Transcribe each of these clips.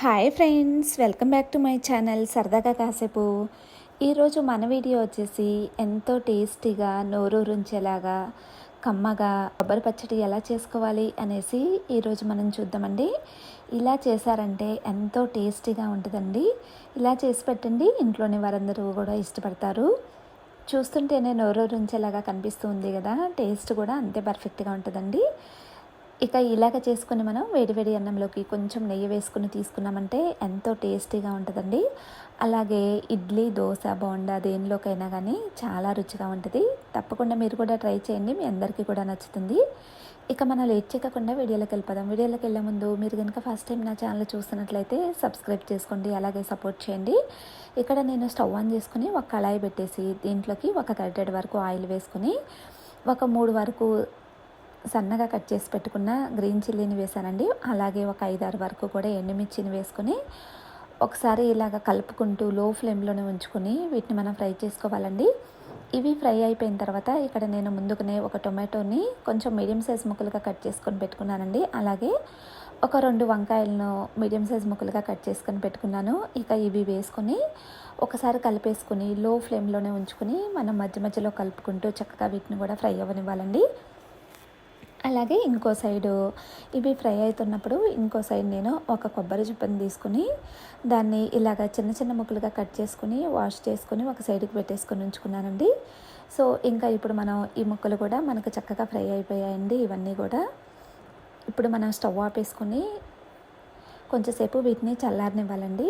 Hi friends welcome back to my channel. సరదాగా కాసేపు. ఈరోజు మన వీడియో వచ్చేసి ఎంతో టేస్టీగా నోరూరించేలాగా కమ్మగా కొబ్బరి పచ్చడి ఎలా చేసుకోవాలి అనేసి ఈరోజు మనం చూద్దామండి. ఇలా చేశారంటే ఎంతో టేస్టీగా ఉంటుందండి. ఇలా చేసి పెట్టండి ఇంట్లోని వారందరూ కూడా ఇష్టపడతారు. చూస్తుంటేనే నోరూరించేలాగా కనిపిస్తుంది కదా టేస్ట్ కూడా అంతే పర్ఫెక్ట్గా ఉంటుందండి. ఇక ఇలాగ చేసుకుని మనం వేడివేడి అన్నంలోకి కొంచెం నెయ్యి వేసుకుని తీసుకున్నామంటే ఎంతో టేస్టీగా ఉంటుందండి. అలాగే ఇడ్లీ దోశ బోండా దేనిలోకైనా కానీ చాలా రుచిగా ఉంటుంది. తప్పకుండా మీరు కూడా ట్రై చేయండి మీ అందరికీ కూడా నచ్చుతుంది. ఇక మనం లేట్ చేయకుండా వీడియోలోకి వెళ్ళిపోదాం. వీడియోలోకి వెళ్ళే ముందు మీరు కనుక ఫస్ట్ టైం నా ఛానల్ చూస్తున్నట్లయితే సబ్స్క్రైబ్ చేసుకోండి అలాగే సపోర్ట్ చేయండి. ఇక్కడ నేను స్టవ్ ఆన్ చేసుకుని ఒక కళాయి పెట్టేసి దీంట్లోకి ఒక గరిటెడ్ వరకు ఆయిల్ వేసుకుని ఒక మూడు వరకు సన్నగా కట్ చేసి పెట్టుకున్న గ్రీన్ చిల్లీని వేసానండి అలాగే ఒక ఐదారు వరకు కూడా ఎండుమిర్చిని వేసుకొని ఒకసారి ఇలాగ కలుపుకుంటూ లో ఫ్లేమ్లోనే ఉంచుకొని వీటిని మనం ఫ్రై చేసుకోవాలండి. ఇవి ఫ్రై అయిపోయిన తర్వాత ఇక్కడ నేను ముందుకునే ఒక టొమాటోని కొంచెం మీడియం సైజ్ ముక్కలుగా కట్ చేసుకొని పెట్టుకున్నానండి. అలాగే ఒక రెండు వంకాయలను మీడియం సైజ్ ముక్కలుగా కట్ చేసుకొని పెట్టుకున్నాను. ఇక ఇవి వేసుకొని ఒకసారి కలిపేసుకుని లో ఫ్లేమ్లోనే ఉంచుకొని మనం మధ్య మధ్యలో కలుపుకుంటూ చక్కగా వీటిని కూడా ఫ్రై అవ్వనివ్వాలండి. అలాగే ఇంకో సైడు ఇవి ఫ్రై అవుతున్నప్పుడు ఇంకో సైడ్ నేను ఒక కొబ్బరి చుప్పని తీసుకుని దాన్ని ఇలాగ చిన్న చిన్న ముక్కలుగా కట్ చేసుకుని వాష్ చేసుకుని ఒక సైడ్కి పెట్టేసుకొని ఉంచుకున్నానండి. సో ఇంకా ఇప్పుడు మనం ఈ ముక్కలు కూడా మనకు చక్కగా ఫ్రై అయిపోయాయండి ఇవన్నీ కూడా. ఇప్పుడు మనం స్టవ్ ఆపేసుకుని కొంచెంసేపు వీటిని చల్లారనివ్వాలండి.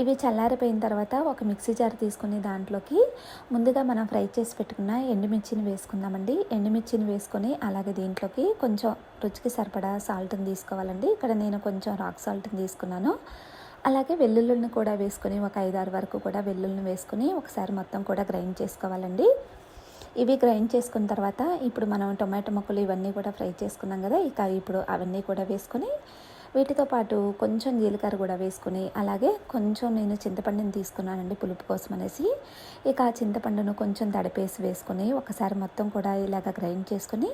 ఇవి చల్లారిపోయిన తర్వాత ఒక మిక్సీ జార్ తీసుకుని దాంట్లోకి ముందుగా మనం ఫ్రై చేసి పెట్టుకున్న ఎండుమిర్చిని వేసుకుందామండి. ఎండుమిర్చిని వేసుకొని అలాగే దీంట్లోకి కొంచెం రుచికి సరిపడా సాల్ట్ని తీసుకోవాలండి. ఇక్కడ నేను కొంచెం రాక్ సాల్ట్ని తీసుకున్నాను. అలాగే వెల్లుల్లిని కూడా వేసుకొని ఒక ఐదారు వరకు కూడా వెల్లుల్లిని వేసుకొని ఒకసారి మొత్తం కూడా గ్రైండ్ చేసుకోవాలండి. ఇవి గ్రైండ్ చేసుకున్న తర్వాత ఇప్పుడు మనం టొమాటో ముక్కలు ఇవన్నీ కూడా ఫ్రై చేసుకున్నాం కదా ఇక ఇప్పుడు అవన్నీ కూడా వేసుకొని వీటితో పాటు కొంచెం జీలకర్ర కూడా వేసుకుని అలాగే కొంచెం నేను చింతపండుని తీసుకున్నానండి పులుపు కోసం అనేసి. ఇక ఆ చింతపండును కొంచెం తడిపేసి వేసుకొని ఒకసారి మొత్తం కూడా ఇలాగ గ్రైండ్ చేసుకుని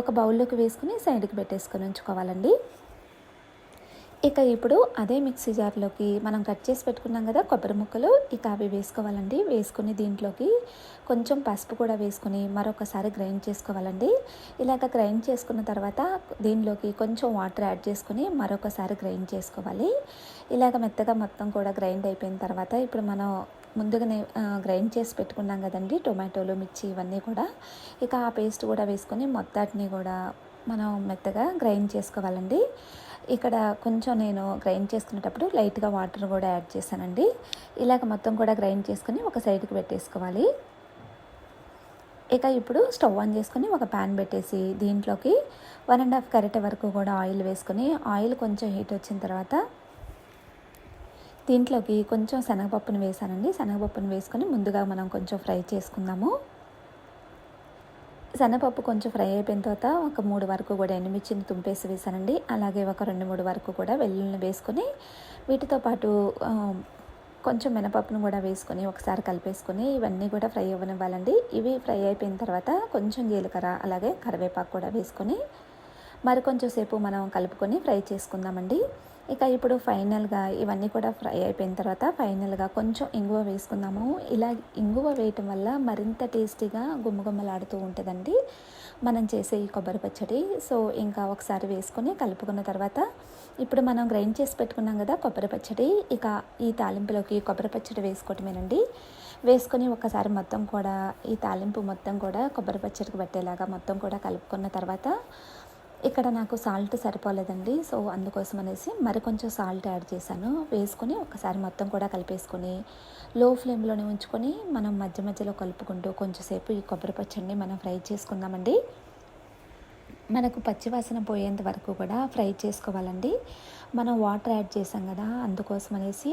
ఒక బౌల్లోకి వేసుకుని సైడ్కి పెట్టేసుకొని ఉంచుకోవాలండి. ఇక ఇప్పుడు అదే మిక్సీ జార్లోకి మనం కట్ చేసి పెట్టుకున్నాం కదా కొబ్బరి ముక్కలు. ఇక అవి వేసుకోవాలండి. వేసుకుని దీంట్లోకి కొంచెం పసుపు కూడా వేసుకుని మరొకసారి గ్రైండ్ చేసుకోవాలండి. ఇలాగ గ్రైండ్ చేసుకున్న తర్వాత దీనిలోకి కొంచెం వాటర్ యాడ్ చేసుకుని మరొకసారి గ్రైండ్ చేసుకోవాలి. ఇలాగ మెత్తగా మొత్తం కూడా గ్రైండ్ అయిపోయిన తర్వాత ఇప్పుడు మనం ముందుగానే గ్రైండ్ చేసి పెట్టుకున్నాం కదండి టొమాటోలు మిర్చి ఇవన్నీ కూడా. ఇక ఆ పేస్ట్ కూడా వేసుకొని మొత్తాటిని కూడా మనం మెత్తగా గ్రైండ్ చేసుకోవాలండి. ఇక్కడ కొంచెం నేను గ్రైండ్ చేసుకునేటప్పుడు లైట్గా వాటర్ కూడా యాడ్ చేశానండి. ఇలాగ మొత్తం కూడా గ్రైండ్ చేసుకొని ఒక సైడ్కి పెట్టేసుకోవాలి. ఇక ఇప్పుడు స్టవ్ ఆన్ చేసుకొని ఒక ప్యాన్ పెట్టేసి దీంట్లోకి వన్ అండ్ హాఫ్ కరెక్ట్ వరకు కూడా ఆయిల్ వేసుకొని ఆయిల్ కొంచెం హీట్ వచ్చిన తర్వాత దీంట్లోకి కొంచెం శనగపప్పును వేసానండి. శనగపప్పును వేసుకొని ముందుగా మనం కొంచెం ఫ్రై చేసుకుందాము. శనగపప్పు కొంచెం ఫ్రై అయిపోయిన తర్వాత ఒక మూడు వరకు కూడా ఎండుమిర్చిని తుంపేసి వేసానండి. అలాగే ఒక రెండు మూడు వరకు కూడా వెల్లుల్ని వేసుకొని వీటితో పాటు కొంచెం మినపప్పును కూడా వేసుకొని ఒకసారి కలిపేసుకొని ఇవన్నీ కూడా ఫ్రై అవ్వనివ్వాలండి. ఇవి ఫ్రై అయిపోయిన తర్వాత కొంచెం జీలకర్ర అలాగే కరివేపాకు కూడా వేసుకొని మరి కొంచెం సేపు మనం కలుపుకొని ఫ్రై చేసుకుందామండి. ఇక ఇప్పుడు ఫైనల్గా ఇవన్నీ కూడా ఫ్రై అయిపోయిన తర్వాత ఫైనల్గా కొంచెం ఇంగువ వేసుకుందాము. ఇలా ఇంగువ వేయటం వల్ల మరింత టేస్టీగా గుమ్మగుమ్మలాడుతూ ఉంటుందండి. మనం చేసే ఈ కొబ్బరి పచ్చడి. సో ఇంకా ఒకసారి వేసుకొని కలుపుకున్న తర్వాత ఇప్పుడు మనం గ్రైండ్ చేసి పెట్టుకున్నాం కదా కొబ్బరి పచ్చడి. ఇక ఈ తాలింపులోకి కొబ్బరి పచ్చడి వేసుకోవటమేనండి. వేసుకొని ఒకసారి మొత్తం కూడా ఈ తాలింపు మొత్తం కూడా కొబ్బరి పచ్చడికి పట్టేలాగా మొత్తం కూడా కలుపుకున్న తర్వాత ఇక్కడ నాకు సాల్ట్ సరిపోలేదండి. సో అందుకోసం అనేసి మరి కొంచెం సాల్ట్ యాడ్ చేశాను. వేసుకొని ఒకసారి మొత్తం కూడా కలిపేసుకొని లో ఫ్లేమ్లోనే ఉంచుకొని మనం మధ్య మధ్యలో కలుపుకుంటూ కొంచెంసేపు ఈ కొబ్బరి పచ్చడిని మనం ఫ్రై చేసుకుందామండి. మనకు పచ్చివాసన పోయేంత వరకు కూడా ఫ్రై చేసుకోవాలండి. మనం వాటర్ యాడ్ చేసాం కదా అందుకోసం అనేసి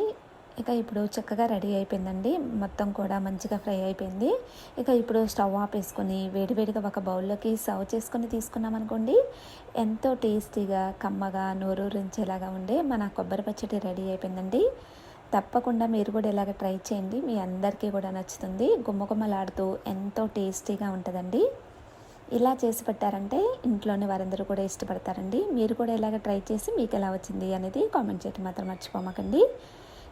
ఇక ఇప్పుడు చక్కగా రెడీ అయిపోయిందండి. మొత్తం కూడా మంచిగా ఫ్రై అయిపోయింది. ఇక ఇప్పుడు స్టవ్ ఆపేసుకొని వేడివేడిగా ఒక బౌల్లోకి సర్వ్ చేసుకొని తీసుకున్నాం అనుకోండి. ఎంతో టేస్టీగా కమ్మగా నోరూరించేలాగా ఉండే మన కొబ్బరి పచ్చడి రెడీ అయిపోయిందండి. తప్పకుండా మీరు కూడా ఇలాగ ట్రై చేయండి. మీ అందరికీ కూడా నచ్చుతుంది. గుమ్మగుమ్మలాడుతూ ఎంతో టేస్టీగా ఉంటుందండి. ఇలా చేసి పెట్టారంటే ఇంట్లోని వారందరూ కూడా ఇష్టపడతారండి. మీరు కూడా ఇలాగ ట్రై చేసి మీకు ఎలా వచ్చింది అనేది కామెంట్ చేయడం మాత్రం మర్చిపోమాకండి.